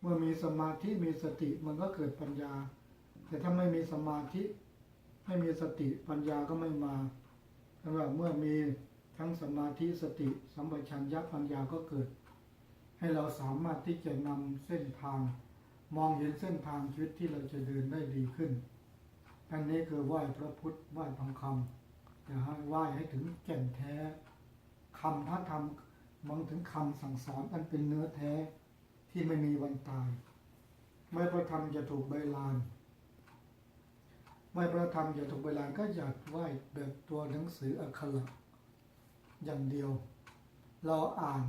เมื่อมีสมาธิมีสติมันก็เกิดปัญญา แต่ถ้าไม่มีสมาธิไม่มีสติปัญญาก็ไม่มาสำหรับเมื่อมีทั้งสมาธิสติ สัมปชัญญะปัญญาก็เกิด ให้เราสามารถที่จะนำเส้นทาง มองเห็นเส้นทางชีวิตที่เราจะเดินได้ดีขึ้นอันนี้คือไหว้พระพุทธไหว้ทองคำจะให้ไหว้ให้ถึงแก่นแท้คำพระธรรมมองถึงคำสั่งสอนอันเป็นเนื้อแท้ ที่ไม่มีวันตาย ไม่พระธรรมจะถูกใบลาน ไม่พระธรรมจะถูกใบลานก็อยากไหว้แบบตัวหนังสืออักขระอย่างเดียว เราอ่าน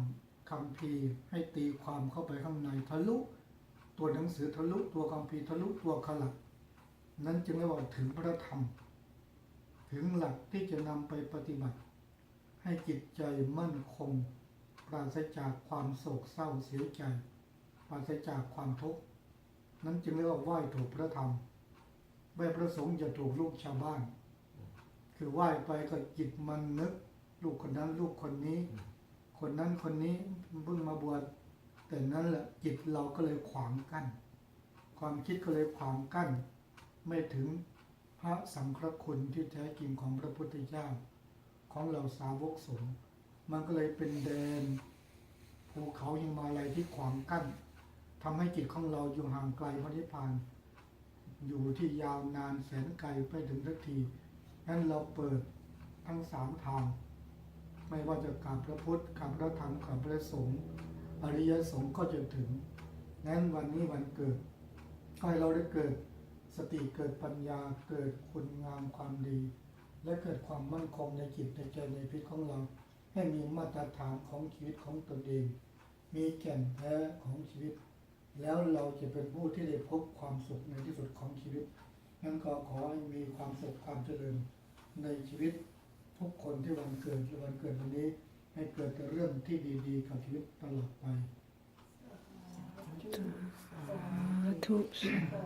คำพีให้ตีความเข้าไปข้างในทะลุ ตัวหนังสือทะลุตัวคำพีทะลุตัวขลักนั้นจึงเรียกว่าถึงพระธรรม ถึงหลักที่จะนำไปปฏิบัติ ให้จิตใจมั่นคง ปราศจากความโศกเศร้าเสียใจ ปราศจากความทุกข์นั้นจึงเรียกว่าไหว้ถูกพระธรรมไม่ประสงค์จะถูกลูกชาวบ้าน คือไหว้ไปก็จิตมันนึก ลูกคนนั้นลูกคนนี้ คนนั้นคนนี้เพิ่งมาบวชแต่นั้นแหละจิตเราก็เลยขวางกั้นความคิดก็เลยขวางกั้น ไม่ถึงพระสังฆคุณที่แท้จริงของพระพุทธเจ้า ของเราสาวกสงฆ์มันก็เลยเป็นแดนภูเขาหิมาลัยที่ขวางกั้น ทำให้จิตของเราอยู่ห่างไกลพระนิพพาน อยู่ที่ยาวนานแสนไกลไปถึงสักทีนั้นเราเปิดทั้งสามทาง ไม่ว่าจะกราบพระพุทธกราบพระธรรมกราบพระสงฆ์อริยสงฆ์ก็จะถึงนั้นวันนี้วันเกิดก็ให้เราได้เกิดสติเกิดปัญญาเกิดคุณงามความดี และเกิดความมั่นคงในจิตในใจในพิษของเรา ให้มีมาตรฐานของชีวิตของตนเอง มีแก่นแท้ของชีวิต แล้วเราจะเป็นผู้ที่ได้พบความสุขในที่สุดของชีวิตงั้นก็ขอให้มีความสุขความเจริญในชีวิตทุกคนที่วันเกิดที่วันเกิดวันนี้ ให้เกิดแต่เรื่องที่ดีๆ กับชีวิตตลอดไป สาธุสา